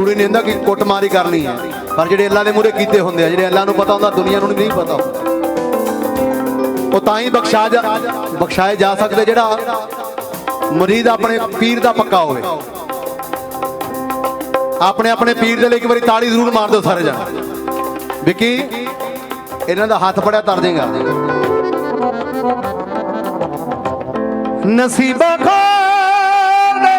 ਕੁੜੀ ਨੇ ਇਹਦਾ ਕਿ ਕੁੱਟਮਾਰੀ ਕਰਨੀ ਹੈ? ਪਰ ਜਿਹੜੇ ਅੱਲਾ ਦੇ ਮੂਹਰੇ ਕੀਤੇ ਹੁੰਦੇ ਆ, ਜਿਹੜੇ ਅੱਲਾ ਨੂੰ ਪਤਾ ਹੁੰਦਾ, ਦੁਨੀਆ ਨੂੰ ਨਹੀਂ ਪਤਾ ਉਹ ਤਾਂ ਹੀ ਬਖਸ਼ਾ ਜਾ ਬਖਸ਼ਾਏ ਜਾ ਸਕਦੇ, ਜਿਹੜਾ ਮੁਰੀਦ ਆਪਣੇ ਪੀਰ ਦਾ ਪੱਕਾ ਹੋਵੇ। ਆਪਣੇ ਆਪਣੇ ਪੀਰ ਦੇ ਲਈ ਇੱਕ ਵਾਰੀ ਤਾੜੀ ਜ਼ਰੂਰ ਮਾਰ ਦਿਓ ਸਾਰੇ ਜਣ। ਵਿੱਕੀ, ਇਹਨਾਂ ਦਾ ਹੱਥ ਫੜਿਆ, ਤਰ ਦੇਗਾ ਨਸੀਬਾ ਖੋਲ ਦੇ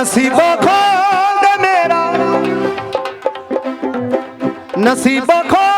ਨਸੀਬਾ ਖੋਲ ਦੇ ਮੇਰਾ। ਨਸੀਬਾ ਖੋਲ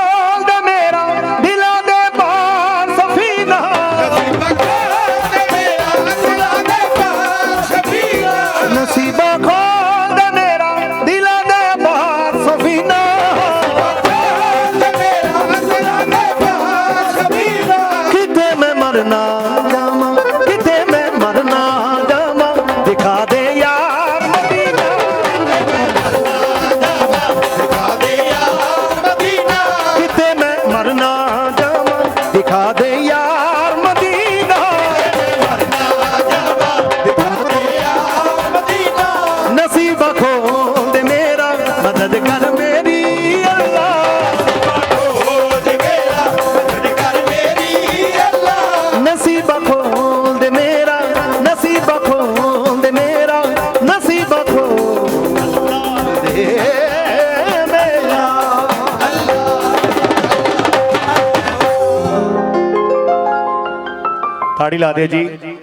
ਤਾੜੀ ਲਾ ਦਿਓ ਜੀ।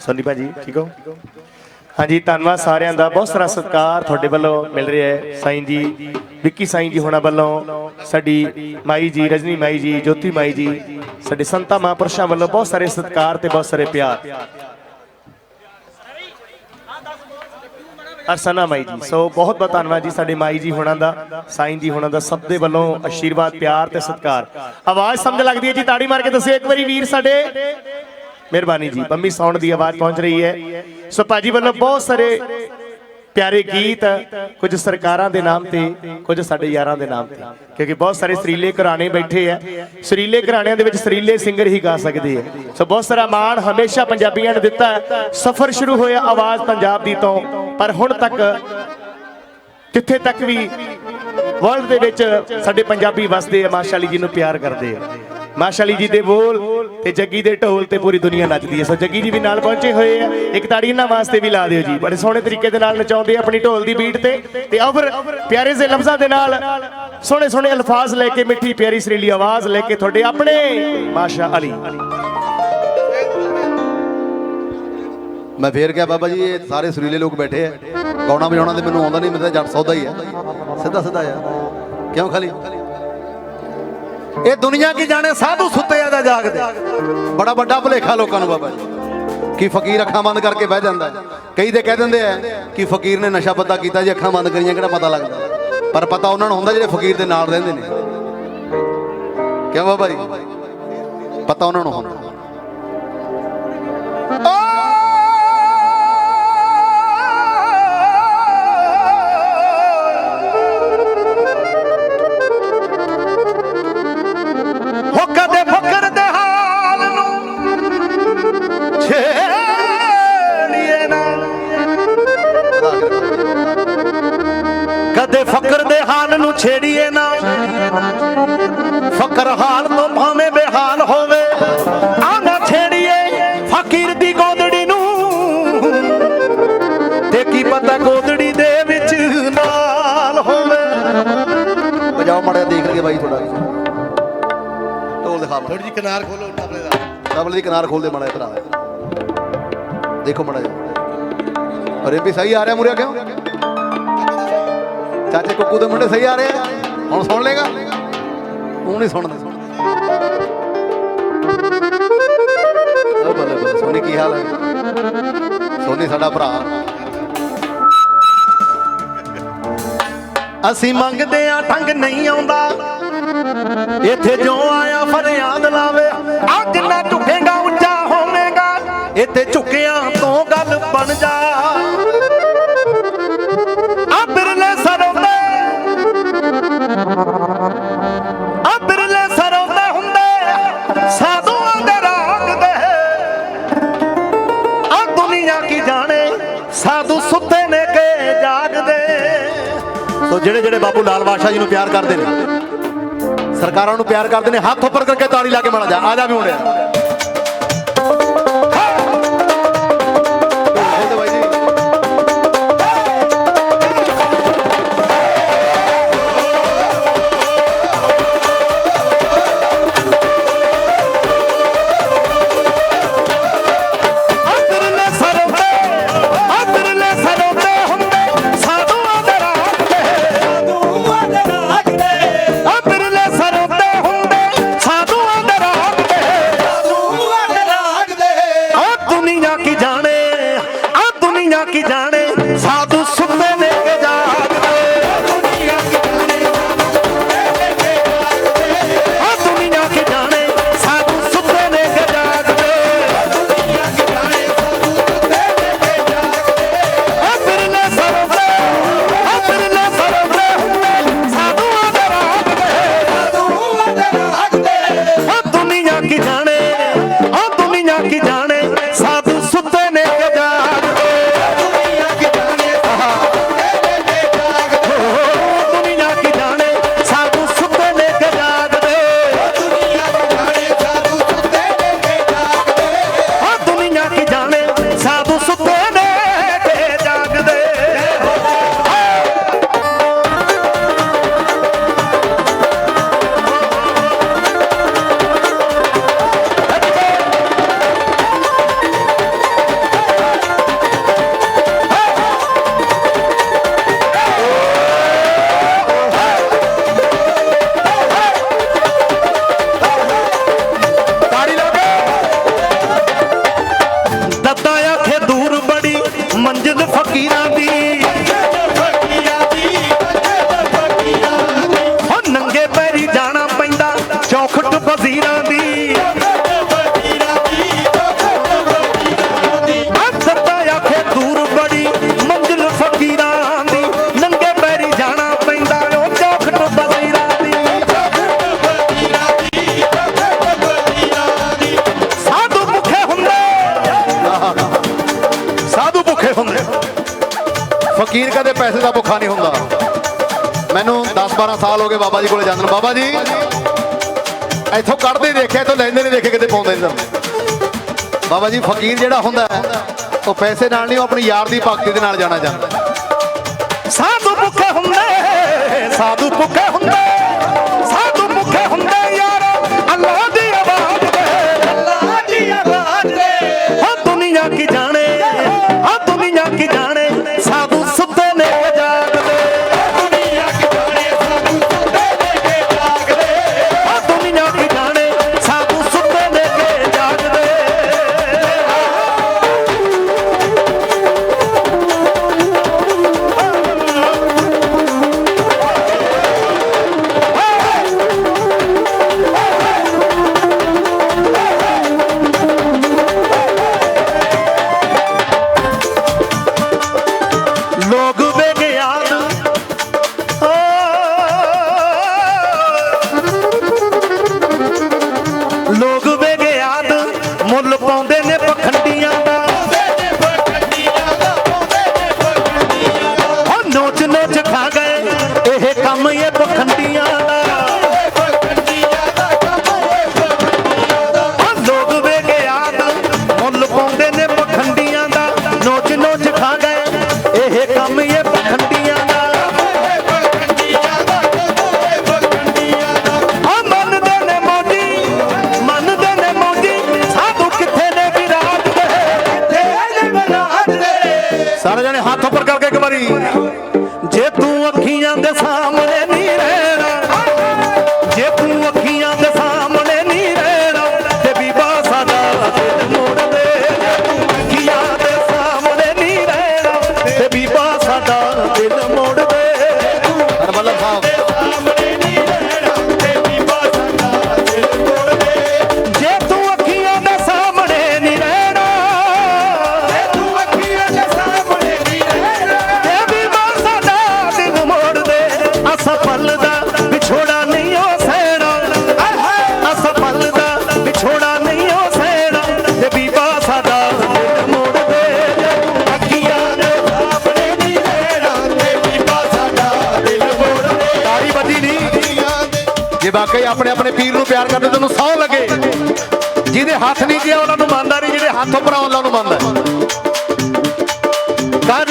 ਸੰਦੀਪ ਭਾਜੀ ਠੀਕ ਹੋ? ਹਾਂਜੀ ਧੰਨਵਾਦ ਸਾਰਿਆਂ ਦਾ। ਬਹੁਤ ਸਾਰਾ ਸਤਿਕਾਰ ਤੁਹਾਡੇ ਵੱਲੋਂ ਮਿਲ ਰਿਹਾ ਹੈ। ਸਾਈਂ ਜੀ ਵਿੱਕੀ ਸਾਈਂ ਜੀ ਹੋਣਾ ਵੱਲੋਂ ਸਾਡੀ ਮਾਈ ਜੀ ਰਜਨੀ ਮਾਈ ਜੀ ਜੋਤੀ ਮਾਈ ਜੀ ਸਾਡੇ ਸੰਤਾਂ ਮਹਾਂਪੁਰਸ਼ਾਂ ਵੱਲੋਂ ਬਹੁਤ ਸਾਰੇ ਸਤਿਕਾਰ ਤੇ ਬਹੁਤ ਸਾਰੇ ਪਿਆਰ। ਅਰਸਨਾ ਮਾਈ ਜੀ। ਸੋ ਬਹੁਤ ਬਹੁਤ ਧੰਨਵਾਦ ਜੀ ਸਾਡੇ ਮਾਈ ਜੀ ਹੋਣਾ ਦਾ, ਸਾਈਂ ਜੀ ਹੋਣਾ ਦਾ, ਸਭ ਦੇ ਵੱਲੋਂ ਆਸ਼ੀਰਵਾਦ, ਪਿਆਰ ਤੇ ਸਤਿਕਾਰ। ਆਵਾਜ਼ ਸਮਝ ਲੱਗਦੀ ਹੈ ਜੀ, ਤਾੜੀ ਮਾਰ ਕੇ ਦੱਸਿਓ ਇੱਕ ਵਾਰੀ ਵੀਰ ਸਾਡੇ। ਮਿਹਰਬਾਨੀ ਜੀ ਪੰਮੀ ਸਾਊਂਡ ਦੀ ਆਵਾਜ਼ ਪਹੁੰਚ ਰਹੀ ਹੈ। ਸੋ ਭਾਜੀ ਵੱਲੋਂ ਬਹੁਤ ਸਾਰੇ ਪਿਆਰੇ ਗੀਤ ਕੁਝ ਸਰਕਾਰਾਂ ਦੇ ਨਾਮ ਤੇ, ਕੁਝ ਸਾਡੇ ਯਾਰਾਂ ਦੇ ਨਾਮ ਤੇ। ਕਿਉਂਕਿ ਬਹੁਤ ਸਾਰੇ ਸਰੀਲੇ ਘਰਾਣੇ ਬੈਠੇ ਆ। ਸਰੀਲੇ ਘਰਾਣਿਆਂ ਦੇ ਵਿੱਚ ਸਰੀਲੇ ਸਿੰਗਰ ਹੀ ਗਾ ਸਕਦੇ ਆ। ਸੋ ਬਹੁਤ ਸਾਰਾ ਮਾਣ ਹਮੇਸ਼ਾ ਪੰਜਾਬੀਆਂ ਨੇ ਦਿੱਤਾ ਸਫ਼ਰ ਸ਼ੁਰੂ ਹੋਇਆ ਆਵਾਜ਼ ਪੰਜਾਬ ਦੀ ਤੋਂ, ਪਰ ਹੁਣ ਤੱਕ ਜਿੱਥੇ ਤੱਕ ਵੀ ਵਰਲਡ ਦੇ ਵਿੱਚ ਸਾਡੇ ਪੰਜਾਬੀ ਵਸਦੇ ਆ, ਮਾਸ਼ਾ ਜੀ ਨੂੰ ਪਿਆਰ ਕਰਦੇ ਆ। ਮਾਸ਼ਾ ਜੀ ਦੇ ਬੋਲ ਤੇ ਜੱਗੀ ਦੇ ਢੋਲ ਤੇ ਪੂਰੀ ਦੁਨੀਆ ਨੱਚਦੀ ਹੈ। ਸੋ ਜੱਗੀ ਜੀ ਵੀ ਨਾਲ ਪਹੁੰਚੇ ਹੋਏ ਆ। ਇੱਕ ਤਾੜੀ ਇਹਨਾਂ ਵਾਸਤੇ ਵੀ ਲਾ ਦਿਓ ਜੀ। ਬੜੇ ਸੋਹਣੇ ਤਰੀਕੇ ਦੇ ਨਾਲ ਨਚਾਉਂਦੇ ਆ ਆਪਣੀ ਢੋਲ ਦੀ ਬੀਟ ਤੇ। ਤੇ ਅਵਰ ਪਿਆਰੇ ਜਿਹੇ ਲਫ਼ਜ਼ਾਂ ਦੇ ਨਾਲ ਸੋਹਣੇ ਸੋਹਣੇ ਅਲਫਾਜ਼ ਲੈ ਕੇ ਮਿੱਠੀ ਪਿਆਰੀ ਸਰੀਲੀ ਆਵਾਜ਼ ਲੈ ਕੇ ਤੁਹਾਡੇ ਆਪਣੇ ਮਾਸ਼ਾ ਅਲੀ ਮੈਂ ਫੇਰ ਕਿਹਾ, ਬਾਬਾ ਜੀ, ਇਹ ਸਾਰੇ ਸੁਰੀਲੇ ਲੋਕ ਬੈਠੇ ਆ। ਗਾਉਣਾ ਵਜਾਉਣਾ ਤੇ ਮੈਨੂੰ ਆਉਂਦਾ ਨਹੀਂ, ਮੈਂ ਤਾਂ ਜੱਟ ਸੌਦਾ ਹੀ ਆ। ਸਿੱਧਾ ਸਿੱਧਾ ਆ। ਕਿਉਂ ਖਾਲੀ? ਇਹ ਦੁਨੀਆ ਕੀ ਜਾਣੇ, ਸਾਧੂ ਸੁੱਤੇ ਆ ਜਾਂ ਜਾਗਦੇ? ਬੜਾ ਵੱਡਾ ਭੁਲੇਖਾ ਲੋਕਾਂ ਨੂੰ ਬਾਬਾ ਜੀ। ਕਿ ਫਕੀਰ ਅੱਖਾਂ ਬੰਦ ਕਰਕੇ ਬਹਿ ਜਾਂਦਾ ਕਈ ਤੇ ਕਹਿ ਦਿੰਦੇ ਆ ਕਿ ਫਕੀਰ ਨੇ ਨਸ਼ਾ ਪਤਾ ਕੀਤਾ ਜੀ ਅੱਖਾਂ ਬੰਦ ਕਰੀਆਂ, ਕਿਹੜਾ ਪਤਾ ਲੱਗਦਾ? ਪਰ ਪਤਾ ਉਹਨਾਂ ਨੂੰ ਹੁੰਦਾ ਜਿਹੜੇ ਫਕੀਰ ਦੇ ਨਾਲ ਰਹਿੰਦੇ ਨੇ। ਕਿਉਂ ਬਾਬਾ ਜੀ? ਪਤਾ ਉਹਨਾਂ ਨੂੰ ਹੁੰਦਾ। ਕਦੇ ਫਕਰ ਦੇ ਹਾਲ ਨੂੰ ਛੇੜੀਏ ਨਾ। ਫਕਰ ਹਾਲ ਤੋਂ ਭਾਵੇਂ ਬੇਹਾਲ ਹੋਵੇ ਆ ਨਾ ਛੇੜੀਏ ਫਕੀਰ ਦੀ ਗੋਦੜੀ ਨੂੰ। ਤੇ ਕੀ ਪਤਾ ਗੋਦੜੀ ਦੇ ਵਿੱਚ ਨਾਲ ਹੋਵੇ। ਵਜਾਓ ਮੜਿਆ ਦੇਖ ਲਈਏ ਬਾਈ ਥੋੜਾ ਢੋਲ ਦਿਖਾ ਥੋੜੀ ਜੀ ਕਿਨਾਰ ਖੋਲੋ ਤਬਲੇ ਦਾ। ਤਬਲੇ ਦੀ ਕਿਨਾਰ ਖੋਲ ਦੇ ਮੜਿਆ ਭਰਾ। ਦੇਖੋ ਮੜਿਆ ਅਰੇ ਵੀ ਸਹੀ ਆ ਰਿਹਾ ਮੁਰਿਆ ਕਿਉਂ? ਚਾਚੇ ਕੁੱਕੂ ਦੇ ਮੁੰਡੇ ਸਹੀ ਆ ਰਹੇ ਆ? ਹੁਣ ਸੁਣ ਲੇਗਾ ਤੂੰ ਨਹੀਂ ਸੁਣਦਾ। ਉਹ ਬੱਲੇ ਬੱਲੇ, ਸੋਨੀ ਕੀ ਹਾਲ ਹੈ? ਸੋਨੀ ਸਾਡਾ ਭਰਾ। ਅਸੀਂ ਮੰਗਦੇ ਆ ਢੰਗ ਨਹੀਂ ਆਉਂਦਾ। ਇੱਥੇ ਜੋ ਆਇਆ ਫਰਿਆਦ ਲਾਵੇ। ਆ ਜਿੰਨਾ ਝੁਕੇਗਾ ਉੱਚਾ ਹੋਵੇਗਾ। ਇੱਥੇ ਝੁਕਿਆਂ ਤੋਂ ਗੱਲ ਬਣ ਜਾ। ਸੋ ਜਿਹੜੇ ਜਿਹੜੇ ਬਾਪੂ ਲਾਲ ਬਾਦਸ਼ਾਹ ਜੀ ਨੂੰ ਪਿਆਰ ਕਰਦੇ ਨੇ, ਸਰਕਾਰਾਂ ਨੂੰ ਪਿਆਰ ਕਰਦੇ ਨੇ, ਹੱਥ ਉੱਪਰ ਕਰਕੇ ਤਾੜੀ ਲਾ ਕੇ ਮਾੜਾ ਜਾ ਆ ਜਾ ਵੀ ਮੁੰਡਿਆ। ਫਕੀਰ ਕਦੇ ਪੈਸੇ ਦਾ ਭੁੱਖਾ ਨਹੀਂ ਹੁੰਦਾ। ਮੈਨੂੰ 10 12 ਸਾਲ ਹੋ ਗਏ ਬਾਬਾ ਜੀ ਕੋਲੇ ਜਾਂਦੇ ਨੂੰ। ਬਾਬਾ ਜੀ ਇੱਥੋਂ ਕੱਢਦੇ ਦੇਖਿਆ ਇੱਥੋਂ ਲੈਂਦੇ ਨਹੀਂ ਦੇਖੇ ਕਿਤੇ ਪਾਉਂਦੇ ਨਹੀਂ ਬਾਬਾ ਜੀ ਫਕੀਰ ਜਿਹੜਾ ਹੁੰਦਾ ਹੈ, ਉਹ ਪੈਸੇ ਨਾਲ ਨਹੀਂ ਉਹ ਆਪਣੀ ਯਾਰ ਦੀ ਭਗਤੀ ਦੇ ਨਾਲ ਜਾਣਾ ਚਾਹੁੰਦਾ। ਸਾਧੂ ਭੁੱਖੇ ਹੁੰਦੇ। ਸਾਧੂ ਭੁੱਖੇ ਵਾਕਈ ਆਪਣੇ ਆਪਣੇ ਪੀਰ ਨੂੰ ਪਿਆਰ ਕਰਦੇ ਤੁਹਾਨੂੰ ਸੌ ਲੱਗੇ। ਜਿਹਦੇ ਹੱਥ ਨਹੀਂ ਗਿਆ, ਉਹਨਾਂ ਨੂੰ ਮੰਨਦਾ ਨਹੀਂ, ਜਿਹਦੇ ਹੱਥ ਉੱਪਰ ਆਉਂਦਾ ਉਹਨੂੰ ਮੰਨਦਾ ਕਰ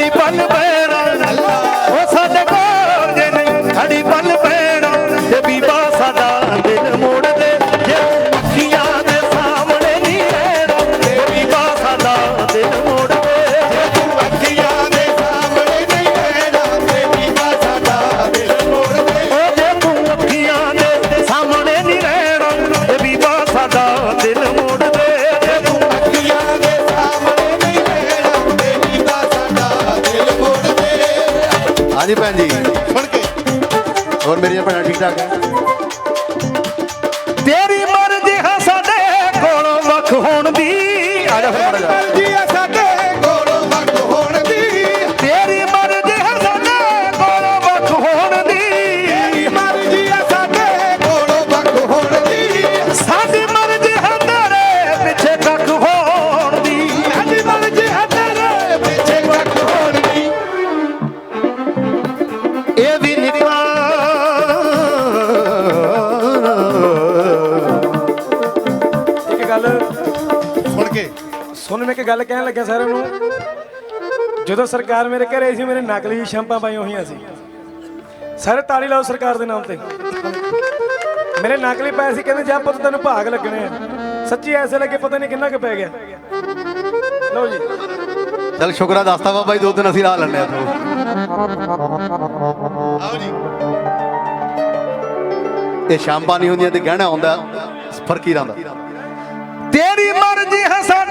ready, bun, bun. ਹਾਂਜੀ ਭੈਣ ਜੀ। ਸੁਣ ਕੇ। ਹੋਰ ਮੇਰੀਆਂ ਭੈਣਾਂ ਠੀਕ ਠਾਕ ਹੈ? ਗੱਲ ਕਹਿਣ ਲੱਗਾ ਸਾਰਿਆਂ ਨੂੰ ਜਦੋਂ ਸਰਕਾਰ ਮੇਰੇ ਘਰੇ ਸੀ ਮੇਰੇ ਨਕਲੀ ਸ਼ੈਂਪਾਂ ਪਾਈਆਂ ਹੋਈਆਂ ਸੀ। ਸਾਰੇ ਤਾੜੀ ਲਾਓ ਸਰਕਾਰ ਦੇ ਨਾਮ ਤੇ। ਮੇਰੇ ਨਕਲੀ ਪੈ ਸੀ ਕਹਿੰਦੇ ਜਾ ਪੁੱਤ ਤੈਨੂੰ ਭਾਗ ਲੱਗਣੇ ਆ। ਸੱਚੀ ਐਸੇ ਲੱਗੇ ਪਤਾ ਨਹੀਂ ਕਿੰਨਾ ਕੁ ਪੈ ਗਿਆ। ਲਓ ਜੀ। ਚਲ ਸ਼ੁਕਰਾ ਦੱਸਤਾ ਬਾਬਾ ਜੀ ਦੋ ਦਿਨ ਅਸੀਂ ਰਾਹ ਲੰਨੇ ਆ ਤੋ ਤੇ ਸ਼ਾਂਪਾ ਨਹੀਂ ਹੁੰਦੀਆਂ ਤੇ ਗਹਿਣਾ ਹੁੰਦਾ ਫਰਕੀਰਾਂ ਦਾ ਤੇਰੀ ਮਰਜ਼ੀ ਹਸਨ